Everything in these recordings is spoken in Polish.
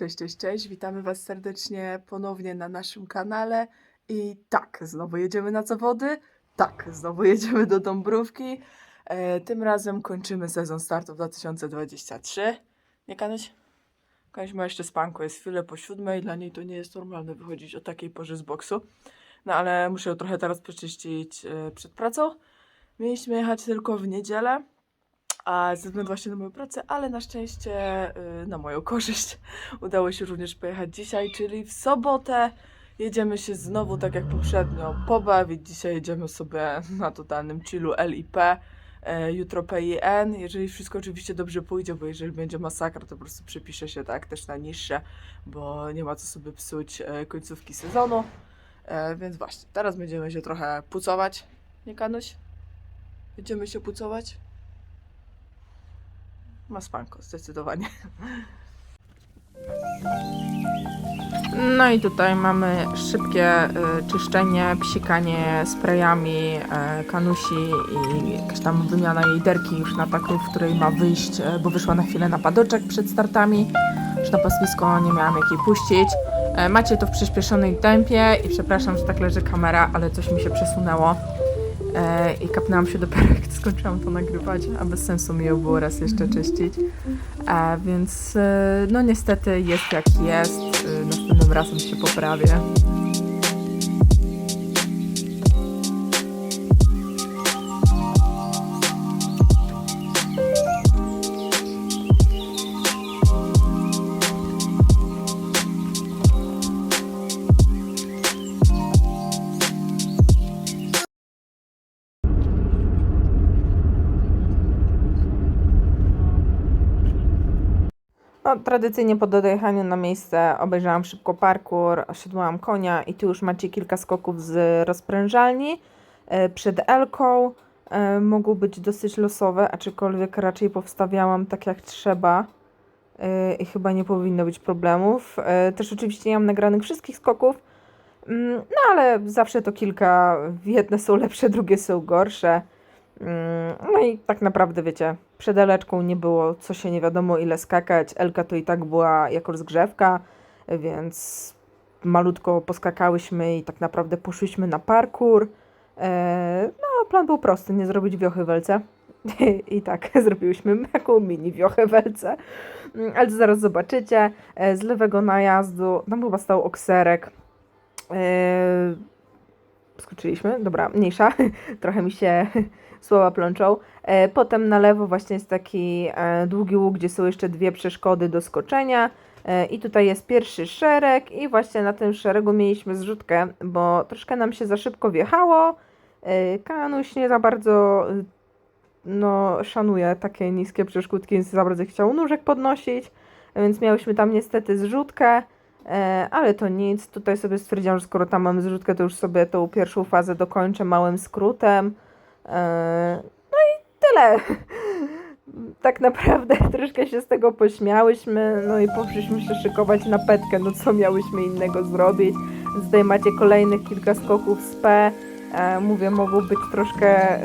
Cześć, cześć, cześć. Witamy Was serdecznie ponownie na naszym kanale. I tak, znowu jedziemy na zawody. Tak, znowu jedziemy do Dąbrówki. E, tym razem kończymy sezon startów 2023. Nie Kanuś? Kanuś ma jeszcze spanko, jest chwilę po siódmej. Dla niej to nie jest normalne wychodzić o takiej porze z boksu. No ale muszę ją trochę teraz przeczyścić e, przed pracą. Mieliśmy jechać tylko w niedzielę a ze względu właśnie na moją pracę, ale na szczęście y, na moją korzyść udało się również pojechać dzisiaj, czyli w sobotę jedziemy się znowu tak jak poprzednio pobawić. Dzisiaj jedziemy sobie na totalnym chillu LIP, e, jutro PIN, jeżeli wszystko oczywiście dobrze pójdzie, bo jeżeli będzie masakra, to po prostu przepiszę się tak też na niższe, bo nie ma co sobie psuć e, końcówki sezonu. E, więc właśnie, teraz będziemy się trochę pucować, nie Kanuś? Będziemy się pucować? Ma spanko, zdecydowanie. No i tutaj mamy szybkie y, czyszczenie, psikanie sprayami y, kanusi i jakaś tam wymiana jej derki już na taką, w której ma wyjść, y, bo wyszła na chwilę na padoczek przed startami. Już na paswisko nie miałam jak jej puścić. Macie to w przyspieszonej tempie i przepraszam, że tak leży kamera, ale coś mi się przesunęło. E, I kapnęłam się dopiero jak skończyłam to nagrywać, a bez sensu mi ją było raz jeszcze czyścić. E, więc e, no niestety jest jak jest. E, następnym razem się poprawię. Tradycyjnie po dojechaniu na miejsce obejrzałam szybko parkour, osiadłam konia i tu już macie kilka skoków z rozprężalni. E, Przed Elką e, mogą być dosyć losowe, aczkolwiek raczej powstawiałam tak jak trzeba e, i chyba nie powinno być problemów. Też oczywiście nie mam nagranych wszystkich skoków, mm, no ale zawsze to kilka, jedne są lepsze, drugie są gorsze. Mm, No i tak naprawdę wiecie, przed Eleczką nie było co się nie wiadomo ile skakać. Elka to i tak była jako rozgrzewka, więc malutko poskakałyśmy i tak naprawdę poszliśmy na parkour. E, No, plan był prosty, nie zrobić wiochy w Elce. I tak, zrobiłyśmy taką mini wiochę w Elce. Mm, Ale zaraz zobaczycie. E, Z lewego najazdu, tam chyba stał okserek. E, Skoczyliśmy, dobra, mniejsza. Trochę mi się słowa plączą. E, Potem na lewo właśnie jest taki e, długi łuk, gdzie są jeszcze dwie przeszkody do skoczenia. E, I tutaj jest pierwszy szereg i właśnie na tym szeregu mieliśmy zrzutkę, bo troszkę nam się za szybko wjechało. Kanuś nie za bardzo no, szanuje takie niskie przeszkódki, więc za bardzo chciał nóżek podnosić, więc miałyśmy tam niestety zrzutkę. Ale to nic. Tutaj sobie stwierdziłam, że skoro tam mam zrzutkę, to już sobie tą pierwszą fazę dokończę małym skrótem. E, no i tyle. Tak naprawdę troszkę się z tego pośmiałyśmy, no i poszliśmy się szykować na petkę, no co miałyśmy innego zrobić. Tutaj macie kolejnych kilka skoków z P. E, mówię, mogą być troszkę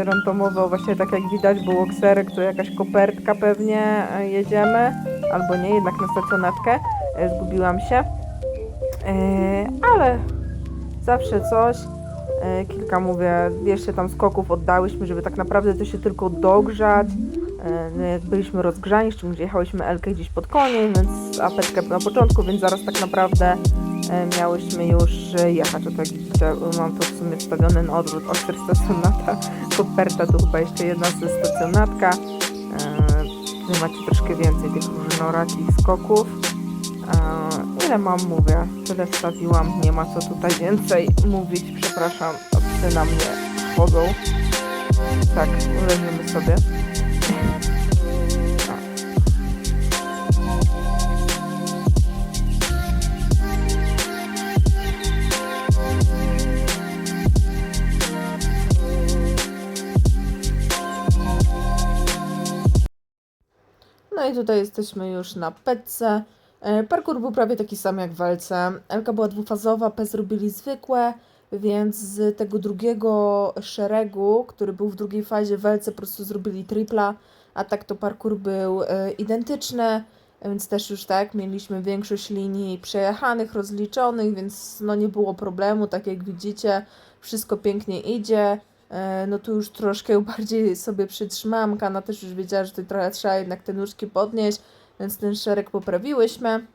y, randomowo, właśnie tak jak widać, był okserek, to jakaś kopertka pewnie e, jedziemy, albo nie, jednak na stacjonarkę, e, zgubiłam się. Ale zawsze coś. E, Kilka mówię, jeszcze tam skoków oddałyśmy, żeby tak naprawdę to się tylko dogrzać. E, No jak byliśmy rozgrzani, szczególnie jechałyśmy Elkę gdzieś pod koniec, więc apetkę na początku, więc zaraz tak naprawdę e, miałyśmy już jechać. O tak mam to w sumie wstawione na odwrót. Oster stacjonata, koperta to chyba jeszcze jedna ze stacjonatka. Tutaj macie troszkę więcej tych różnorakich skoków. Ile mam, mówię, tyle wstawiłam, nie ma co tutaj więcej mówić, przepraszam, psy na mnie chodzą. Tak, uleżymy sobie. No i tutaj jesteśmy już na petce. E, Parkour był prawie taki sam jak w Elce. Elka była dwufazowa, P zrobili zwykłe, więc z tego drugiego szeregu, który był w drugiej fazie w Elce, po prostu zrobili tripla, a tak to parkour był e, identyczny. więc też już tak, mieliśmy większość linii przejechanych, rozliczonych, więc no nie było problemu, tak jak widzicie, wszystko pięknie idzie. E, No tu już troszkę bardziej sobie przytrzymałam, Kana też już wiedziała, że tutaj trochę trzeba jednak te nóżki podnieść, więc ten szereg poprawiłyśmy.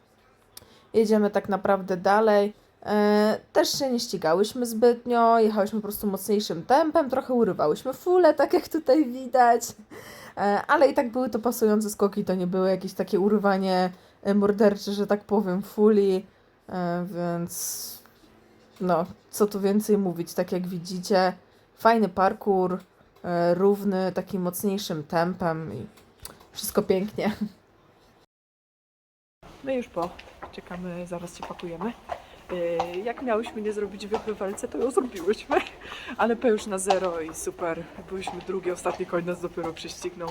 Jedziemy tak naprawdę dalej. E, też się nie ścigałyśmy zbytnio, jechałyśmy po prostu mocniejszym tempem, trochę urywałyśmy fulę, tak jak tutaj widać. E, ale i tak były to pasujące skoki, to nie były jakieś takie urywanie e, mordercze, że tak powiem, fuli, więc no, co tu więcej mówić, tak jak widzicie, fajny parkour, równy, takim mocniejszym tempem i wszystko pięknie. My już po. Czekamy, zaraz się pakujemy. Yy, Jak miałyśmy nie zrobić wypy w walce, to ją zrobiłyśmy. Ale P już na zero i super. Byliśmy drugi, ostatni koń nas dopiero prześcignął.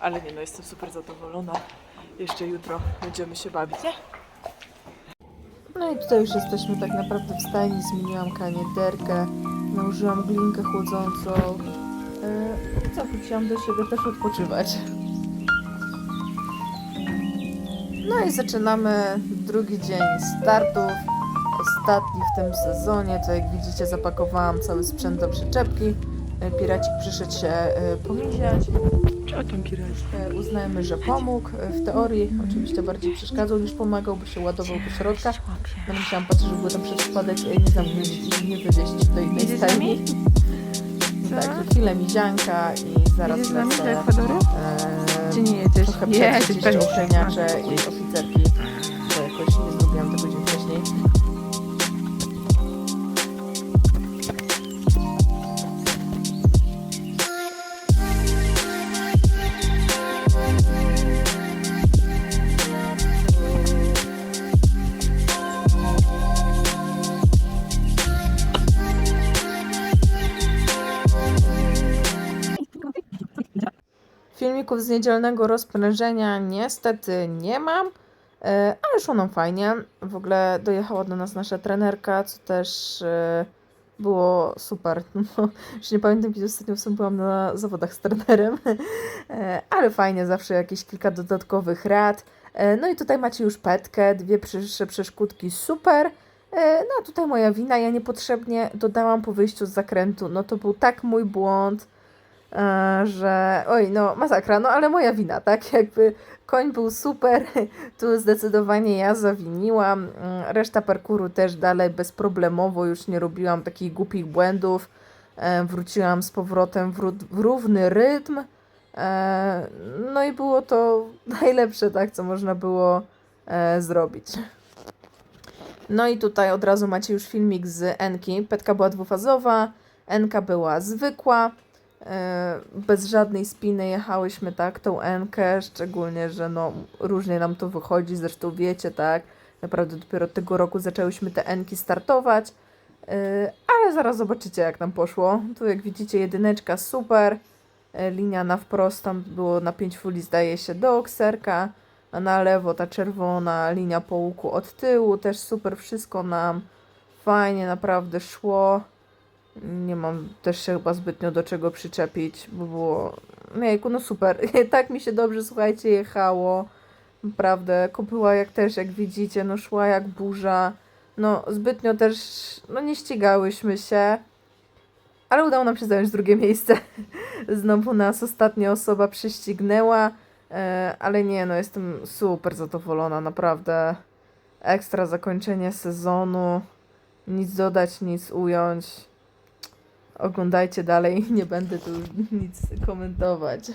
Ale nie no, jestem super zadowolona. Jeszcze jutro będziemy się bawić, nie? No i tutaj już jesteśmy tak naprawdę w stajni, zmieniłam kaniederkę, nałożyłam glinkę chłodzącą. I co, wróciłam do siebie też odpoczywać. No i zaczynamy drugi dzień startów, ostatni w tym sezonie. To jak widzicie zapakowałam cały sprzęt do przyczepki. Yy, Piracik przyszedł się yy, pomieścić. Czego tam? E, Uznajmy, że pomógł. E, W teorii oczywiście bardziej przeszkadzał niż pomagał, bo się ładował do środka. No musiałam patrzeć, żeby tam przez przypadek e, nie zamknąć i nie wywieźć do innej stajni. Także chwilę mizianka i zaraz Jedziesz z nami do lecę. Ekwadoru? E, Czy nie jedziesz? Trochę Jedziesz, pewnie. i oficerki, Filmików z niedzielnego rozprężenia niestety nie mam, e, ale szło nam fajnie. W ogóle dojechała do nas nasza trenerka, co też e, było super. No, już nie pamiętam, kiedy ostatnio byłam na zawodach z trenerem, E, ale fajnie, zawsze jakieś kilka dodatkowych rad. No i tutaj macie już petkę, dwie przyszłe przeszkódki, super. No a tutaj moja wina, ja niepotrzebnie dodałam po wyjściu z zakrętu. No to był tak mój błąd że oj, no masakra, no ale moja wina, tak? Jakby koń był super, tu zdecydowanie ja zawiniłam. Mm, Reszta parkuru też dalej bezproblemowo, już nie robiłam takich głupich błędów. E, Wróciłam z powrotem w, ró- w równy rytm. E, No i było to najlepsze, tak, co można było e, zrobić. No i tutaj od razu macie już filmik z Enki. Petka była dwufazowa, Enka była zwykła. E, bez żadnej spiny jechałyśmy tak tą Enkę, szczególnie, że no różnie nam to wychodzi, zresztą wiecie, tak, naprawdę dopiero tego roku zaczęłyśmy te Enki startować, E, ale zaraz zobaczycie jak nam poszło. Tu jak widzicie jedyneczka super, E, linia na wprost tam było na 5 fuli zdaje się do okserka, a na lewo ta czerwona linia po łuku od tyłu, też super, wszystko nam fajnie naprawdę szło. Nie mam też się chyba zbytnio do czego przyczepić, bo było. Jejku, no super. tak mi się dobrze, słuchajcie, jechało. Naprawdę, kopyła jak też, jak widzicie, no szła jak burza. No, zbytnio też, no nie ścigałyśmy się. Ale udało nam się zająć drugie miejsce. Znowu nas ostatnia osoba prześcignęła. E, ale nie, no jestem super zadowolona, naprawdę. Ekstra zakończenie sezonu. Nic dodać, nic ująć oglądajcie dalej, nie będę tu nic komentować.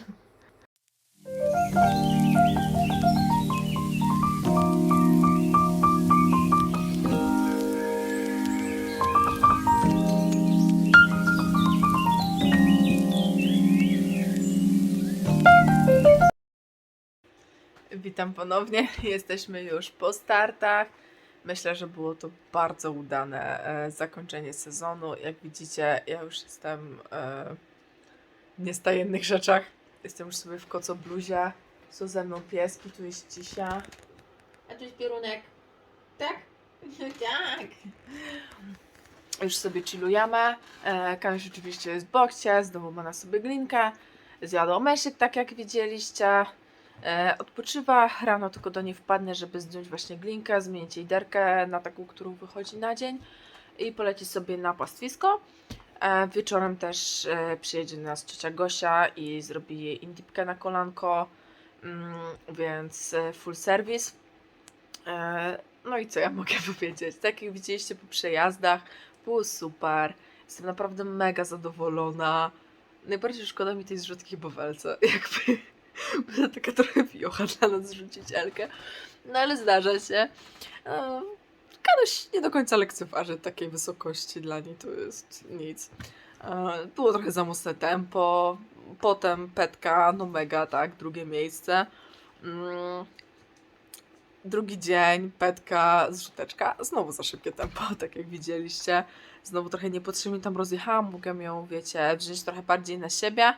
Witam ponownie. Jesteśmy już po startach. Myślę, że było to bardzo udane e, zakończenie sezonu. Jak widzicie, ja już jestem e, w niestajennych rzeczach. Jestem już sobie w kocobluzie. Są ze mną pieski, tu jest Cisia. A tu jest pierunek. Tak? tak. Już sobie chillujemy. E, Kamiś oczywiście jest w bokcie, znowu ma na sobie glinkę. Zjadł omeszyk, tak jak widzieliście. E, odpoczywa, rano tylko do niej wpadnę, żeby zdjąć właśnie glinkę, zmienić jej derkę na taką, którą wychodzi na dzień i poleci sobie na pastwisko. E, wieczorem też e, przyjedzie do nas ciocia Gosia i zrobi jej indipkę na kolanko, mm, więc full service. No i co ja mogę powiedzieć? Tak jak widzieliście po przejazdach, było super. Jestem naprawdę mega zadowolona. Najbardziej szkoda mi tej zrzutki bowelce. Jakby była taka trochę wiocha dla nas zrzucić Elkę. No ale zdarza się. Kanoś nie do końca lekceważy takiej wysokości. Dla niej to jest nic. E, Było trochę za mocne tempo. Potem Petka, no mega, tak, drugie miejsce. Mm, Drugi dzień, Petka, zrzuteczka, znowu za szybkie tempo, tak jak widzieliście. Znowu trochę niepotrzebnie tam rozjechałam, mogę ją, wiecie, wziąć trochę bardziej na siebie.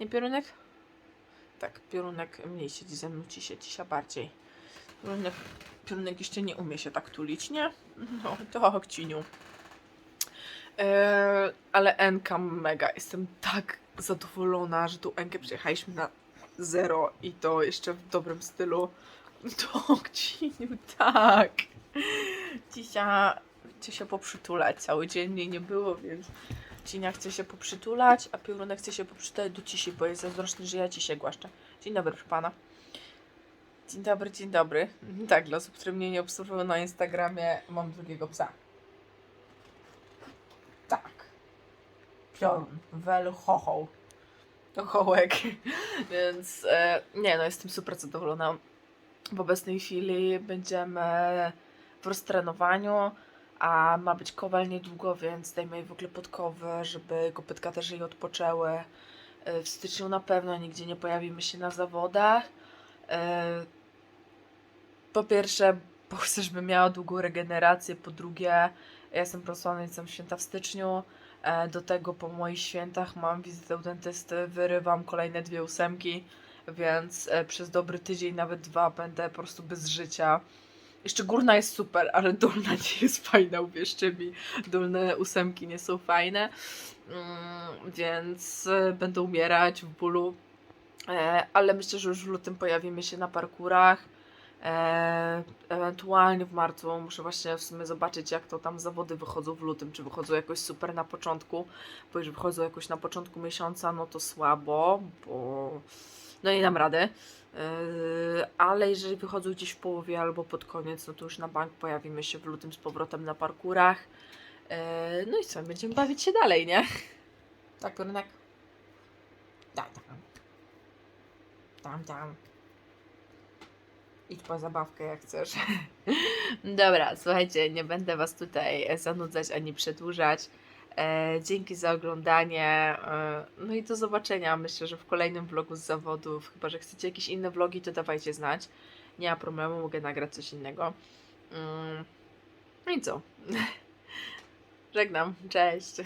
Nie, Piorunek? Tak, Piorunek mniej siedzi ze mną, ci się dzisiaj bardziej. Piorunek, Piorunek jeszcze nie umie się tak tulić, nie? No, to Kciniu. Eee, ale Enka mega, jestem tak zadowolona, że tu Enkę przyjechaliśmy na zero i to jeszcze w dobrym stylu. To Kciniu, tak. Cisia chce się poprzytulać. Cały dzień nie było, więc Cinia chce się poprzytulać, a Piorunek chce się poprzytulać do Cisi, bo jest zazdrosny, że ja Cisie głaszczę. Dzień dobry, proszę pana. Dzień dobry, dzień dobry. Tak, dla osób, które mnie nie obserwują na Instagramie, mam drugiego psa. Tak. Piorun, wel chochoł. Chochołek. Więc e, nie no, jestem super zadowolona. W obecnej chwili będziemy w roztrenowaniu, a ma być kowal niedługo, więc dajmy jej w ogóle podkowy, żeby kopytka też jej odpoczęły. E, W styczniu na pewno nigdzie nie pojawimy się na zawodach. E, Po pierwsze, bo chcę, żeby miała długą regenerację. Po drugie, ja jestem pracownicą święta w styczniu. E, Do tego po moich świętach mam wizytę u dentysty, wyrywam kolejne dwie ósemki, więc przez dobry tydzień, nawet dwa, będę po prostu bez życia. Jeszcze górna jest super, ale dolna nie jest fajna, uwierzcie mi. Dolne ósemki nie są fajne, mm, więc e, będę umierać w bólu. E, ale myślę, że już w lutym pojawimy się na parkurach. E, ewentualnie w marcu muszę właśnie w sumie zobaczyć, jak to tam zawody wychodzą w lutym. Czy wychodzą jakoś super na początku, bo jeżeli wychodzą jakoś na początku miesiąca, no to słabo, bo no nie dam rady. Yy, ale jeżeli wychodzą gdzieś w połowie albo pod koniec, no to już na bank pojawimy się w lutym z powrotem na parkurach. Yy, no i co, będziemy bawić się dalej, nie? Tak, rynek. Tam, tam. Tam, tam. Idź po zabawkę jak chcesz. Dobra, słuchajcie, nie będę Was tutaj zanudzać ani przedłużać. E, dzięki za oglądanie. E, no i do zobaczenia. Myślę, że w kolejnym vlogu z zawodów. Chyba, że chcecie jakieś inne vlogi, to dawajcie znać. Nie ma problemu, mogę nagrać coś innego. Mm, No i co? Żegnam. Cześć.